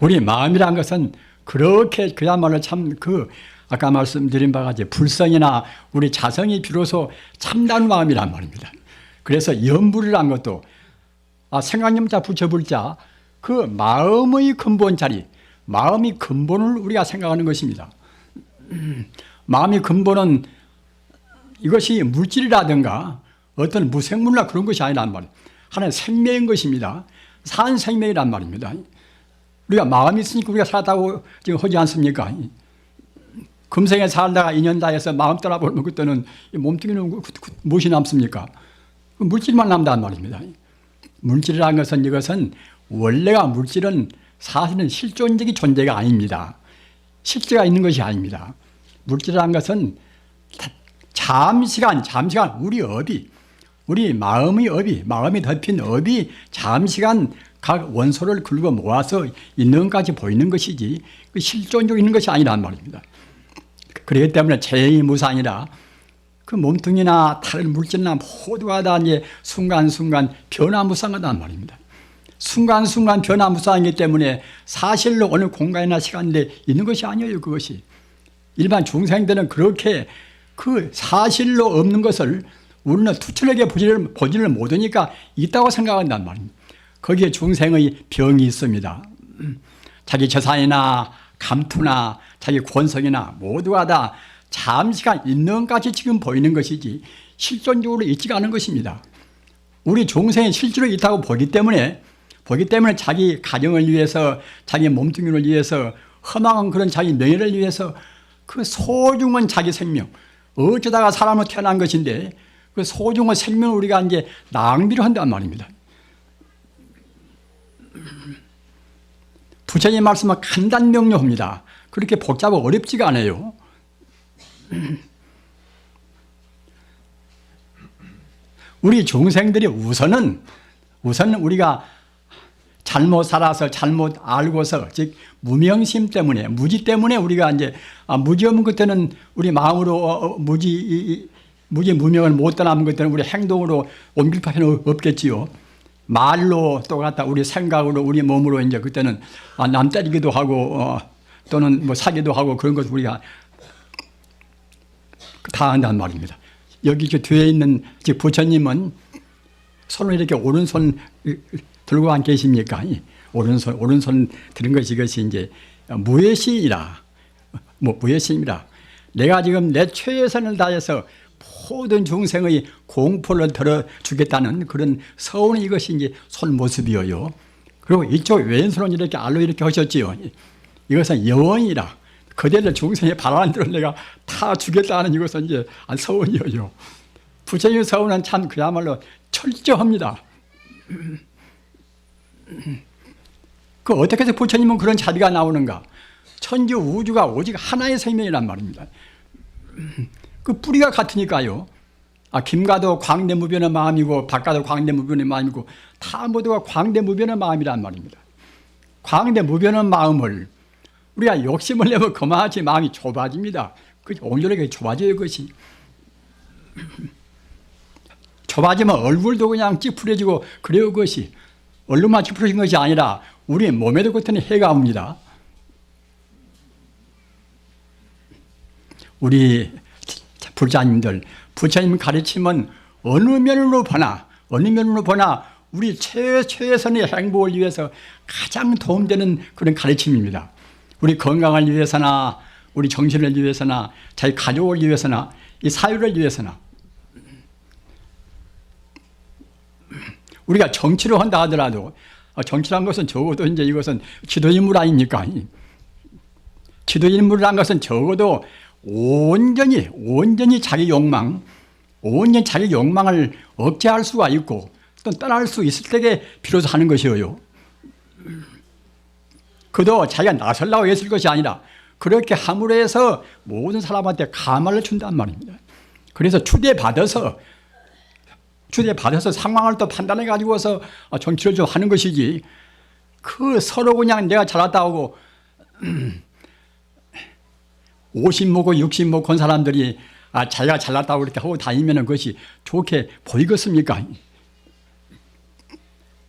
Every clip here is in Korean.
우리 마음이란 것은 그렇게 그야말로 참 그 아까 말씀드린 바와 같이 불성이나 우리 자성이 비로소 참다운 마음이란 말입니다. 그래서 염불이란 것도 아, 생각념자 붙여불자 그 마음의 근본 자리, 마음이 근본을 우리가 생각하는 것입니다. 마음의 근본은 이것이 물질이라든가 어떤 무생물이나 그런 것이 아니란 말이에요. 하나의 생명인 것입니다. 산 생명이란 말입니다. 우리가 마음이 있으니까 우리가 살았다고 지금 하지 않습니까? 금생에 살다가 인연 다해서 마음 떠나버리면 그때는 이 몸뚱이는 무엇이 남습니까? 그 물질만 남단 말입니다. 물질이라는 것은 이것은 원래가 물질은 사실은 실존적인 존재가 아닙니다. 실제가 있는 것이 아닙니다. 물질이라는 것은 다- 잠시간, 잠시간 우리 업이, 우리 마음의 업이, 마음이 덮인 업이 잠시간 각 원소를 긁어 모아서 있는 것까지 보이는 것이지 그 실존적으로 있는 것이 아니란 말입니다. 그렇기 때문에 재행이 무상이라 그 몸뚱이나 다른 물질이나 모두가 다 이제 순간순간 변화무쌍하단 말입니다. 순간순간 변화무쌍이기 때문에 사실로 어느 공간이나 시간에 있는 것이 아니에요, 그것이. 일반 중생들은 그렇게 그 사실로 없는 것을 우리는 투철하게 보지를, 보지를 못하니까 있다고 생각한단 말입니다. 거기에 중생의 병이 있습니다. 음, 자기 재산이나 감투나 자기 권성이나 모두가 다 잠시간 있는 것까지 지금 보이는 것이지 실존적으로 있지가 않은 것입니다. 우리 중생이 실제로 있다고 보기 때문에 보기 때문에 자기 가정을 위해서 자기 몸뚱이를 위해서 허망한 그런 자기 명예를 위해서 그 소중한 자기 생명 어쩌다가 사람으로 태어난 것인데 그 소중한 생명을 우리가 이제 낭비를 한단 말입니다. 부처님 말씀은 간단 명료합니다. 그렇게 복잡하고 어렵지가 않아요. 우리 중생들이 우선은 우선 우리가 잘못 살아서 잘못 알고서 즉 무명심 때문에 무지 때문에 우리가 이제 아, 무지 없는 것들은 우리 마음으로 어, 어, 무지 이- 이- 무지 무명을 못 떠나는 것들은 우리 행동으로 옮길 필요는 없겠지요. 말로 또 갖다 우리 생각으로 우리 몸으로 이제 그때는 아, 남 때리기도 하고 어, 또는 뭐 사기도 하고 그런 것 우리가 다 한단 말입니다. 여기 저 뒤에 있는 즉 부처님은 손을 이렇게 오른손 들고 안 계십니까? 이 오른손 오른손 들은 것이 이것이 이제 무예시이라 뭐 무예시입니다. 내가 지금 내 최선을 다해서 모든 중생의 공포를 덜어 주겠다는 그런 서운 이것이 이제 손 모습이어요. 그리고 이쪽 왼손은 이렇게 알로 이렇게 하셨지요. 이것은 영원이라 그대를 중생의 바라는 대로 내가 다 주겠다는 이것은 이제 안 서운이에요. 부처님 서운은 참 그야말로 철저합니다. 그 어떻게 해서 부처님은 그런 자비가 나오는가? 천지 우주가 오직 하나의 생명이란 말입니다. 그 뿌리가 같으니까요. 아, 김가도 광대무변의 마음이고 박가도 광대무변의 마음이고 다 모두가 광대무변의 마음이란 말입니다. 광대무변의 마음을 우리가 욕심을 내면 그만하지 마음이 좁아집니다. 그 온전하게 좁아져요, 그것이. 좁아지면 얼굴도 그냥 찌푸려지고 그래요, 그것이. 얼굴만 찌푸려진 것이 아니라 우리 몸에도 그때는 해가 옵니다. 우리 불자님들, 부처님 가르침은 어느 면으로 보나, 어느 면으로 보나 우리 최, 최선의 행복을 위해서 가장 도움되는 그런 가르침입니다. 우리 건강을 위해서나, 우리 정신을 위해서나, 자기 가족을 위해서나, 이 사회를 위해서나. 우리가 정치를 한다 하더라도, 아, 정치란 것은 적어도 이제 이것은 지도인물 아닙니까? 지도인물이란 것은 적어도 온전히 온전히 자기 욕망, 온전히 자기 욕망을 억제할 수가 있고 또 떠날 수 있을 때에 비로소 하는 것이에요. 그도 자기가 나설라고 했을 것이 아니라 그렇게 함으로 해서 모든 사람한테 가마를 준단 말입니다. 그래서 추대 받아서 추대 받아서 상황을 또 판단해 가지고서 정치를 좀 하는 것이지 그 서로 그냥 내가 잘났다 하고 50 먹고 60 먹고 온 사람들이 아, 자기가 잘났다고 그렇게 하고 다니면 그것이 좋게 보이겠습니까?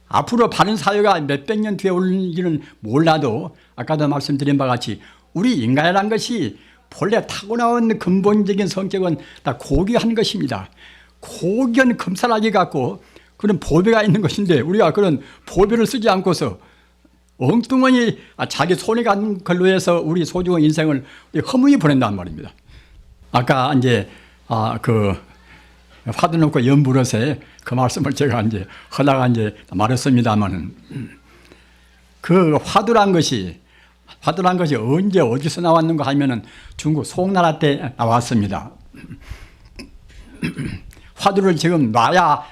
앞으로 바른 사회가 몇백 년 뒤에 올지는 몰라도 아까도 말씀드린 바와 같이 우리 인간이라는 것이 본래 타고나온 근본적인 성격은 다 고귀한 것입니다. 고귀한 금살아기 갖고 그런 보배가 있는 것인데 우리가 그런 보배를 쓰지 않고서 엉뚱하니 자기 손에 간 걸로 해서 우리 소중한 인생을 허무히 보낸단 말입니다. 아까 이제 아 그 화두 놓고 연불어세 그 말씀을 제가 이제 하다가 이제 말했습니다만은 그 화두란 것이 화두란 것이 언제 어디서 나왔는가 하면은 중국 송나라 때 나왔습니다. 화두를 지금 놔야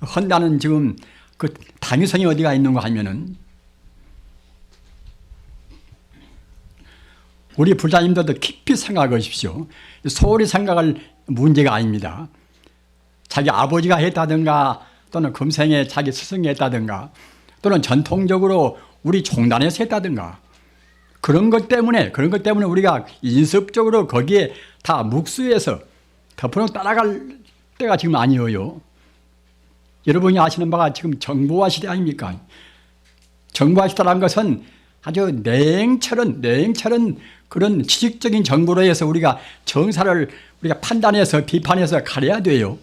한다는 지금 그 당위성이 어디가 있는가 하면은 우리 불자님들도 깊이 생각하십시오. 소홀히 생각할 문제가 아닙니다. 자기 아버지가 했다든가 또는 금생에 자기 스승이 했다든가 또는 전통적으로 우리 종단에서 했다든가 그런 것 때문에 그런 것 때문에 우리가 인습적으로 거기에 다 묵수해서 덮어놓고 따라갈 때가 지금 아니에요. 여러분이 아시는 바가 지금 정보화 시대 아닙니까? 정보화 시대라는 것은 아주 냉철한 냉철한 그런 지식적인 정보로 해서 우리가 정사를 우리가 판단해서 비판해서 가려야 돼요.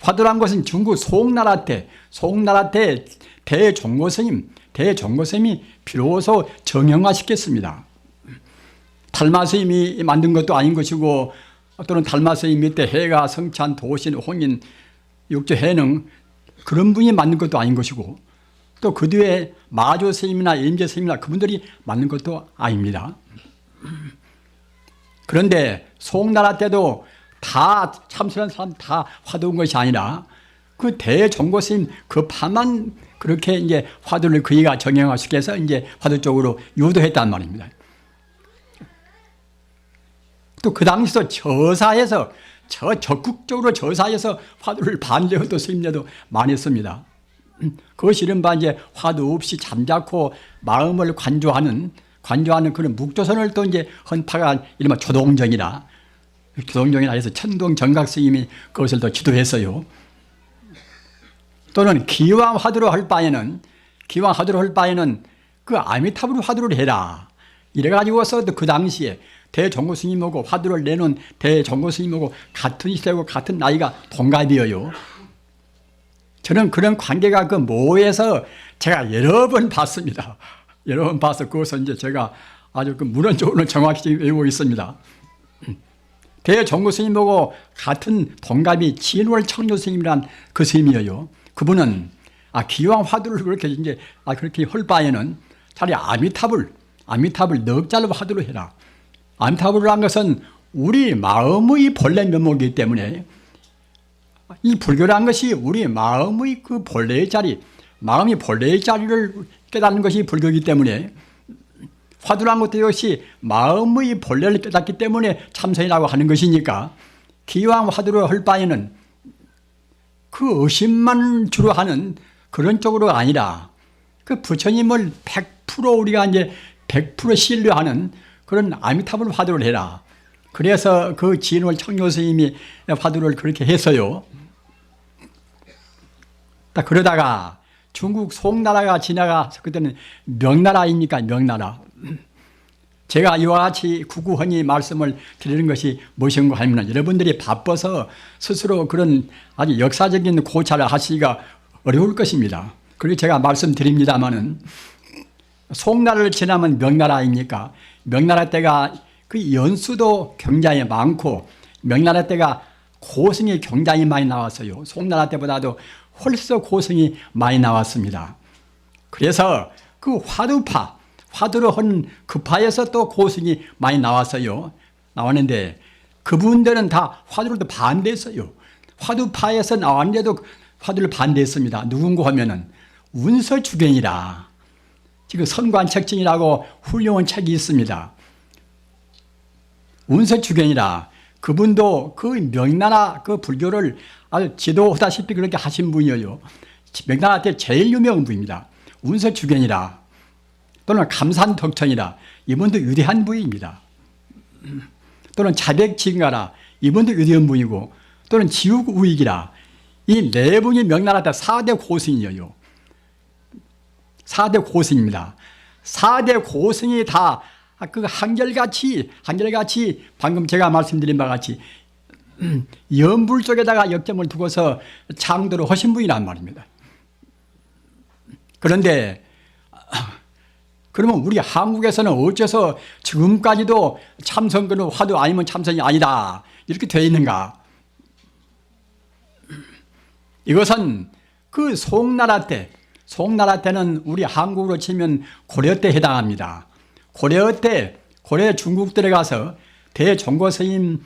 화두란 것은 중국 송나라 때 송나라 때 대종고 스님 대종고 스님이 비로소 정형화시켰습니다. 달마 스님이 만든 것도 아닌 것이고 또는 달마 스님 밑에 해가 성찬 도신 홍인 육조 해능 그런 분이 만든 것도 아닌 것이고 또 그 뒤에 마조 스님이나 임재 스님이나 그분들이 만든 것도 아닙니다. 그런데 송나라 때도 다 참선한 사람 다 화두인 것이 아니라 그 대종고 스님 그 파만 그렇게 이제 화두를 그이가 정형화시켜서 이제 화두 쪽으로 유도했단 말입니다. 또 그 당시도 저사에서 저 적극적으로 저사에서 화두를 반대하도 스님들도 많이 씁니다. 그것이 이른바 이제 화두 없이 잠자코 마음을 관조하는 관조하는 그런 묵조선을 또 이제 헌파가 이른바 조동정이라 조동정이라 해서 천동 정각 스님이 그것을 또 지도했어요. 또는 기왕 화두로 할 바에는 기왕 화두로 할 바에는 그 아미타불 화두를 해라. 이래가지고서 그 당시에 대종고 스님하고 화두를 내놓은 대종고 스님하고 같은 시대고 같은 나이가 동갑이에요. 저는 그런 관계가 그 모에서 제가 여러 번 봤습니다. 여러 번 봐서 그것을 이제 제가 아주 그 문헌적으로 정확히 외우고 있습니다. 대종고 스님하고 같은 동갑이 진월 청조 스님이란 그 스님이에요. 그분은 아 기왕 화두를 그렇게 이제 아 그렇게 할 바에는 차라리 아미타불 아미타불 넉 잘로 화두로 해라. 아미타불이라는 것은 우리 마음의 본래 면목이기 때문에 이 불교라는 것이 우리 마음의 그 본래의 자리, 마음이 본래의 자리를 깨닫는 것이 불교이기 때문에 화두라는 것도 역시 마음의 본래를 깨닫기 때문에 참선이라고 하는 것이니까 기왕 화두를 할 바에는 그 의심만 주로 하는 그런 쪽으로 아니라 그 부처님을 100% 우리가 이제 100% 신뢰하는 그런 아미타불 화두를 해라. 그래서 그 진월 청료 스님이 화두를 그렇게 했어요. 딱 그러다가 중국 송나라가 지나가서 그때는 명나라입니까? 명나라. 제가 이와 같이 구구헌이 말씀을 드리는 것이 무엇인가 하면 여러분들이 바빠서 스스로 그런 아주 역사적인 고찰을 하시기가 어려울 것입니다. 그리고 제가 말씀드립니다마는 송나라를 지나면 명나라 아닙니까? 명나라 때가 그 연수도 굉장히 많고 명나라 때가 고승이 굉장히 많이 나왔어요. 송나라 때보다도 훨씬 고승이 많이 나왔습니다. 그래서 그 화두파, 화두를 한 그 파에서 또 고승이 많이 나왔어요. 나왔는데 그분들은 다 화두를 반대했어요. 화두파에서 나왔는데도 화두를 반대했습니다. 누군가 하면은 운서주경이라. 지금 선관책증이라고 훌륭한 책이 있습니다. 운서주경이라. 그분도 그 명나라 그 불교를 아주 지도하다시피 그렇게 하신 분이에요. 명나라 때 제일 유명한 분입니다. 운서주경이라. 또는 감산덕천이라. 이분도 위대한 분입니다. 또는 자백징가라. 이분도 위대한 분이고 또는 지옥우익이라. 이 네 분이 명나라 때 4대 고승이에요. 4대 고승입니다. 4대 고승이 다 그 한결같이 한결같이 방금 제가 말씀드린 바와 같이 음, 연불 쪽에다가 역점을 두고서 창도를 하신 분이란 말입니다. 그런데 그러면 우리 한국에서는 어째서 지금까지도 참선거는 화두 아니면 참선이 아니다 이렇게 되어 있는가? 이것은 그 송나라 때, 송나라 때는 우리 한국으로 치면 고려 때 해당합니다. 고려 때, 고려 중국들에 가서 대종고 스님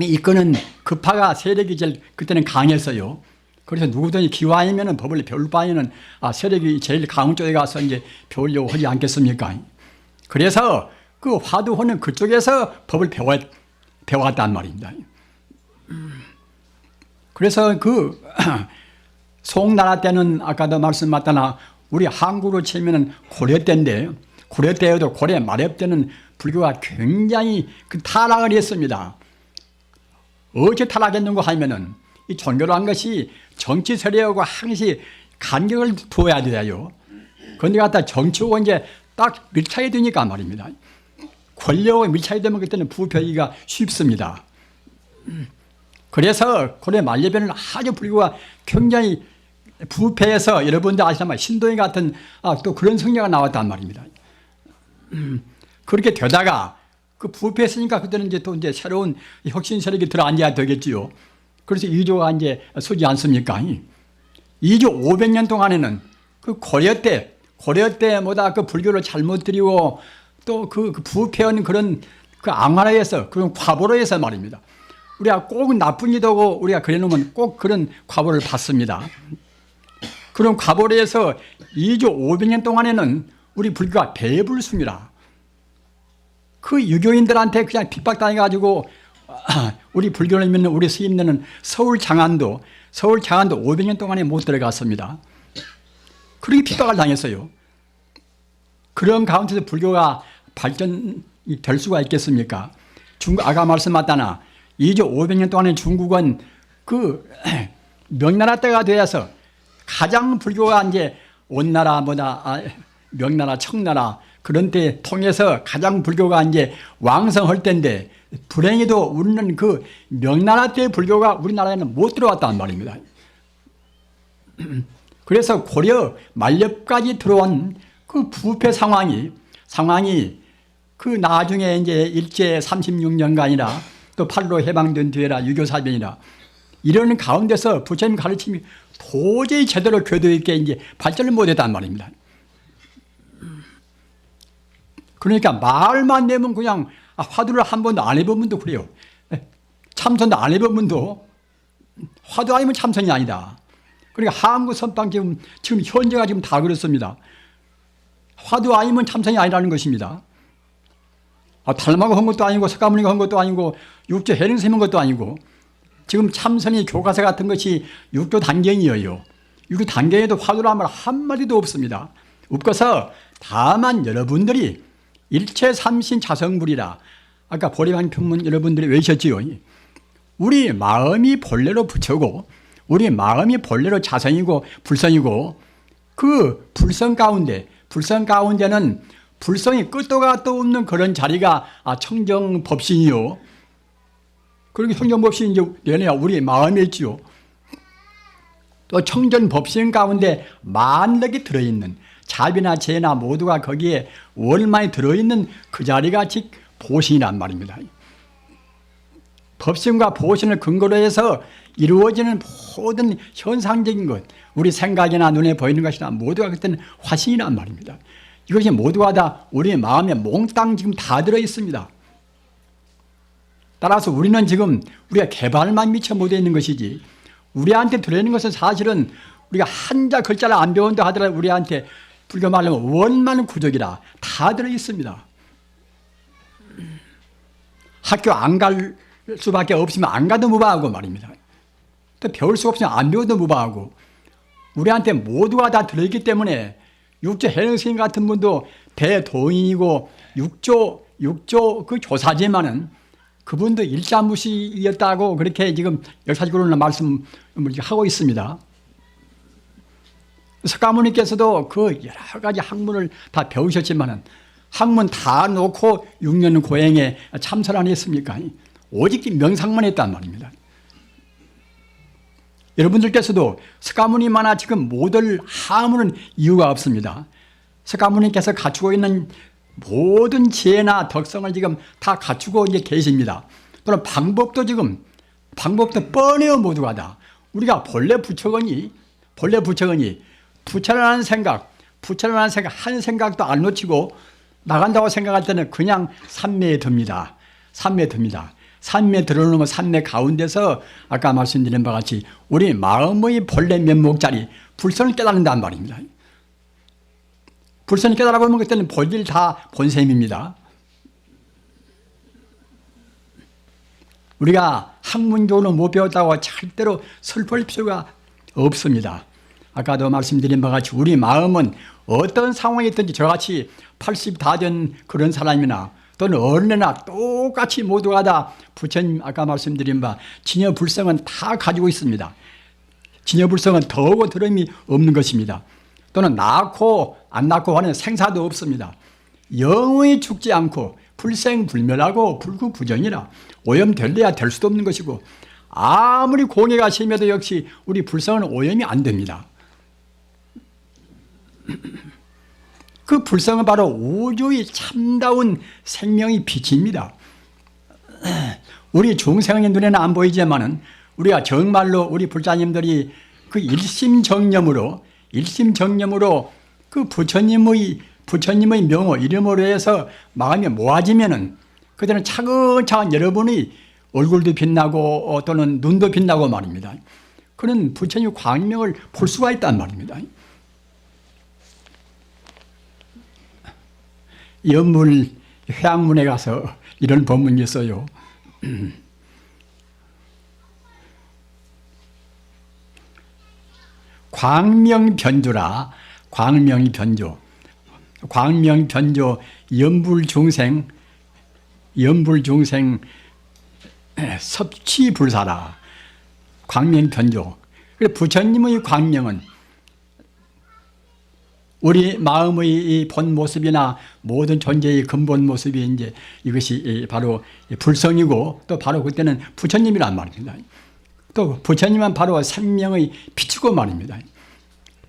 이 이끄는 급파가 세력이 제일 그때는 강했어요. 그래서 누구든지 기왕이면 법을 배울 바에는 아, 세력이 제일 강한 쪽에 가서 이제 배우려고 하지 않겠습니까? 그래서 그 화두호는 그쪽에서 법을 배워, 배워왔단 말입니다. 그래서 그 송나라 때는 아까도 말씀하셨다나 우리 한국으로 치면은 고려 때인데 고려 때에도 고려 말엽 때는 불교가 굉장히 그 타락을 했습니다. 어째 타락했는가 하면은 이 종교로 한 것이 정치 세력하고 항시 간격을 두어야 돼요. 그런데 갖다 정치하고 이제 딱 밀착이 되니까 말입니다. 권력과 밀착이 되면 그때는 부패하기가 쉽습니다. 그래서 고려 말레변은 아주 불교가 굉장히 부패해서 여러분들 아시지만 신도희 같은 아, 또 그런 성녀가 나왔단 말입니다. 음, 그렇게 되다가 그 부패했으니까 그때는 이제 또 이제 새로운 혁신 세력이 들어앉아야 되겠지요. 그래서 이조가 이제 서지 않습니까? 이조 500년 동안에는 그 고려 때, 고려 때보다 그 불교를 잘못 드리고 또그 그 부패한 그런 그 앙화로에서 그런 과보로에서 말입니다. 우리가 꼭 나쁜 이도고 우리가 그래 놓으면 꼭 그런 과보를 받습니다. 그런 과보로에서 2조 500년 동안에는 우리 불교가 배불습니다. 그 유교인들한테 그냥 핍박당해가지고 우리 불교를 믿는 우리 스님들은 서울 장안도 서울 장안도 500년 동안에 못 들어갔습니다. 그렇게 핍박을 당했어요. 그런 가운데서 불교가 발전이 될 수가 있겠습니까? 중국 아까 말씀하다나 2조 500년 동안에 중국은 그 명나라 때가 되어서 가장 불교가 이제 온나라보다 아, 명나라, 청나라 그런 때 통해서 가장 불교가 이제 왕성할 때인데 불행히도 우리는 그 명나라 때 불교가 우리나라에는 못 들어왔단 말입니다. 그래서 고려 말렵까지 들어온 그 부패 상황이 상황이 그 나중에 이제 일제 36년간이나 또 8로 해방된 뒤에라 유교 사변이라 이런 가운데서 부처님 가르침이 도저히 제대로 교도 있게 이제 발전을 못했단 말입니다. 그러니까 말만 내면 그냥 화두를 한 번도 안 해본 분도 그래요. 참선도 안 해본 분도 화두 아니면 참선이 아니다. 그러니까 한국 선방 지금 지금 현재가 지금 다 그렇습니다. 화두 아니면 참선이 아니라는 것입니다. 아, 달마고 한 것도 아니고 석가모니가 한 것도 아니고 육조 해령스님 한 것도 아니고 지금 참선이 교과서 같은 것이 육조 단경이에요. 육조 단경에도 화두란 말 한마디도 없습니다. 없어서 다만 여러분들이 일체 삼신 자성불이라 아까 보리방 평문 여러분들이 외우셨지요. 우리 마음이 본래로 부처고 우리 마음이 본래로 자성이고 불성이고 그 불성 가운데 불성 가운데는 불성이 끝도 가도 없는 그런 자리가 아, 청정법신이요. 그리고 청정법신이 이제 얘네야 우리 마음에 있지요. 또 청정법신 가운데 만력이 들어있는 자비나 재나 모두가 거기에 월만이 들어있는 그 자리가 즉 보신이란 말입니다. 법신과 보신을 근거로 해서 이루어지는 모든 현상적인 것, 우리 생각이나 눈에 보이는 것이나 모두가 그때는 화신이란 말입니다. 이것이 모두가 다 우리 마음에 몽땅 지금 다 들어 있습니다. 따라서 우리는 지금 우리가 개발만 미처 못해 있는 것이지 우리한테 들어있는 것은 사실은 우리가 한자 글자를 안 배운다 하더라도 우리한테 불교 말로 원만 구족이라 다 들어 있습니다. 학교 안 갈 수밖에 없으면 안 가도 무방하고 말입니다. 또 배울 수 없으면 안 배워도 무방하고 우리한테 모두가 다 들어있기 때문에 육조 해령스님 같은 분도 대도인이고 육조 육조 그 조사지만은 그분도 일자무시였다고 그렇게 지금 역사적으로는 말씀을 하고 있습니다. 석가모니께서도 그 여러 가지 학문을 다 배우셨지만은 학문 다 놓고 6년 고행에 참선 안 했습니까? 오직 명상만 했단 말입니다. 여러분들께서도 석가모니만아 지금 모델 하무는 이유가 없습니다. 석가모니께서 갖추고 있는 모든 지혜나 덕성을 지금 다 갖추고 이제 계십니다. 또는 방법도 지금 방법도 뻔해요 모두가 다. 우리가 본래 부처거니 본래 부처거니 부처라는 생각, 부처라는 생각 한 생각도 안 놓치고 나간다고 생각할 때는 그냥 산매에 듭니다. 산매에 듭니다. 산매 들어놓으면 산매 가운데서 아까 말씀드린 바와 같이 우리 마음의 본래 면목자리 불선을 깨닫는단 말입니다. 불선을 깨달아보면 그때는 본질 다 본셈입니다. 우리가 학문적으로 못 배웠다고 절대로 슬플 필요가 없습니다. 아까도 말씀드린 바와 같이 우리 마음은 어떤 상황에 있든지 저같이 80 다 된 그런 사람이나 또는 어른이나 똑같이 모두가 다 부처님 아까 말씀드린 바 진여불성은 다 가지고 있습니다. 진여불성은 더욱 드럼이 없는 것입니다. 또는 낳고 안 낳고 하는 생사도 없습니다. 영원히 죽지 않고 불생불멸하고 불구부정이라 오염될래야 될 수도 없는 것이고 아무리 공해가 심해도 역시 우리 불성은 오염이 안 됩니다. 그 불성은 바로 우주의 참다운 생명의 빛입니다. 우리 중생의 눈에는 안 보이지만은 우리가 정말로 우리 불자님들이 그 일심정념으로 일심정념으로 그 부처님의 부처님의 명호 이름으로 해서 마음이 모아지면은 그들은 차근차근 여러분의 얼굴도 빛나고 어, 또는 눈도 빛나고 말입니다. 그런 부처님 광명을 볼 수가 있단 말입니다. 연물 해양문에 가서 이런 법문이 있어요. 광명변조라. 광명변조. 광명변조 연불중생 연불중생 섭취불사라. 광명변조. 부처님의 광명은 우리 마음의 이본 모습이나 모든 존재의 근본 모습이 이제 이것이 바로 불성이고 또 바로 그때는 부처님이란 말입니다. 또 부처님은 바로 생명의 빛이고 말입니다.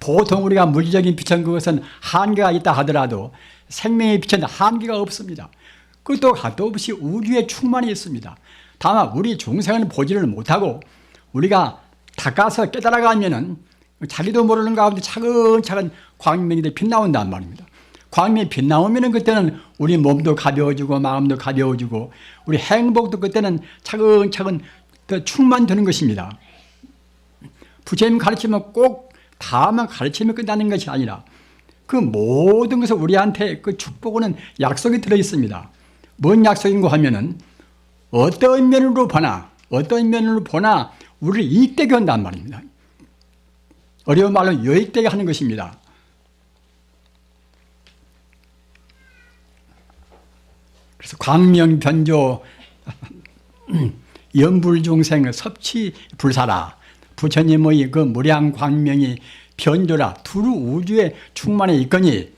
보통 우리가 물리적인 빛은 그것은 한계가 있다 하더라도 생명의 빛은 한계가 없습니다. 그것도 가도 없이 우주에 충만히 있습니다. 다만 우리 중생은 보지를 못하고 우리가 닦아서 깨달아가면은 자기도 모르는 가운데 차근차근 광명이 빛나온단 말입니다. 광명이 빛나오면 그때는 우리 몸도 가벼워지고 마음도 가벼워지고 우리 행복도 그때는 차근차근 더 충만되는 것입니다. 부처님 가르치면 꼭 다만 가르치면 끝나는 것이 아니라 그 모든 것을 우리한테 그 축복은 약속이 들어 있습니다. 뭔 약속인고 하면은 어떤 면으로 보나 어떤 면으로 보나 우리를 이익되게 한단 말입니다. 어려운 말로 여익되게 하는 것입니다. 그래서 광명변조 연불중생 섭취불사라 부처님의 그 무량 광명이 변조라 두루 우주에 충만해 있거니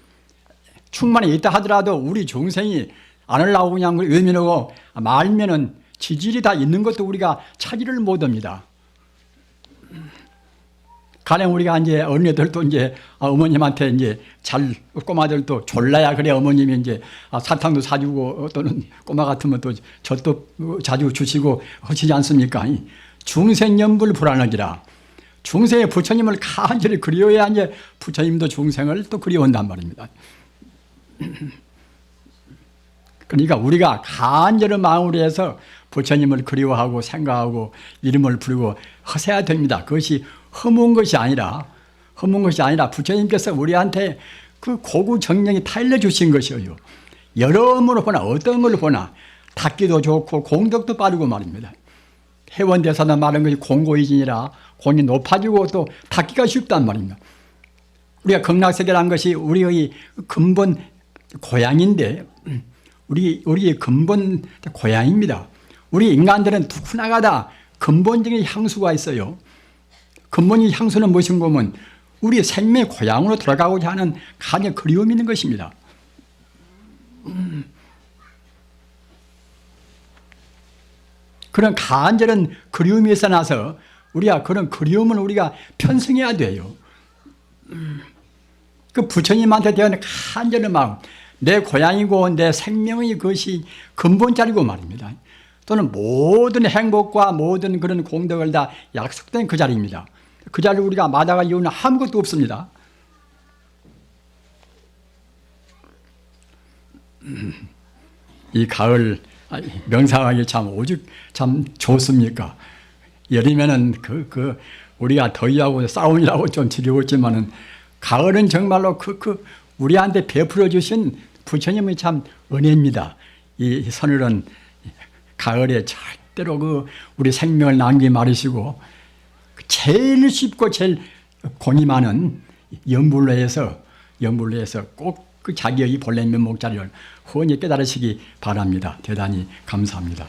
충만해 있다 하더라도 우리 중생이 안을나오고 그냥 외면하고 말면은 지질이 다 있는 것도 우리가 차지를 못합니다. 가령 우리가 이제 어린애들도 이제 어머님한테 이제 잘 꼬마들도 졸라야 그래 어머님이 이제 사탕도 사주고 또는 꼬마 같으면 또 젖도 자주 주시고 하시지 않습니까? 중생연불 불안하기라. 중생의 부처님을 간절히 그리워야 이제 부처님도 중생을 또 그리워한단 말입니다. 그러니까 우리가 간절한 마음으로 해서 부처님을 그리워하고 생각하고 이름을 부르고 하셔야 됩니다. 그것이 허문 것이 아니라 허문 것이 아니라 부처님께서 우리한테 그 고구 정령이 타일러 주신 것이에요. 여러모로 보나 어떤 걸 보나 닦기도 좋고 공덕도 빠르고 말입니다. 해원대사나 말한 것이 공고이진이라 공이 높아지고 또 닦기가 쉽단 말입니다. 우리가 극락세계라는 것이 우리의 근본 고향인데 우리 우리의 근본 고향입니다. 우리 인간들은 누구나가 다 근본적인 향수가 있어요. 근본적인 향수는 무엇인 거면 우리 생명의 고향으로 돌아가고자 하는 간의 그리움이 있는 것입니다. 음. 그런 간절한 그리움이 있어 나서 우리가 그런 그리움을 우리가 편성해야 돼요. 음. 그 부처님한테 대한 간절한 마음, 내 고향이고 내 생명의 것이 근본자리고 말입니다. 또는 모든 행복과 모든 그런 공덕을 다 약속된 그 자리입니다. 그 자리를 우리가 마다갈 이유는 아무것도 없습니다. 음. 이 가을 아, 명상하기 참 오죽 참 좋습니까? 여름에는 그, 그, 우리가 더위하고 싸움이라고 좀 지겨웠지만은 가을은 정말로 그, 그, 우리한테 베풀어 주신 부처님의 참 은혜입니다. 이 서늘은 가을에 절대로 그 우리 생명을 남기 마르시고 제일 쉽고 제일 공이 많은 연불로에서 연불로에서 꼭 그 자기의 본래 면목자리를 훤히 깨달으시기 바랍니다. 대단히 감사합니다.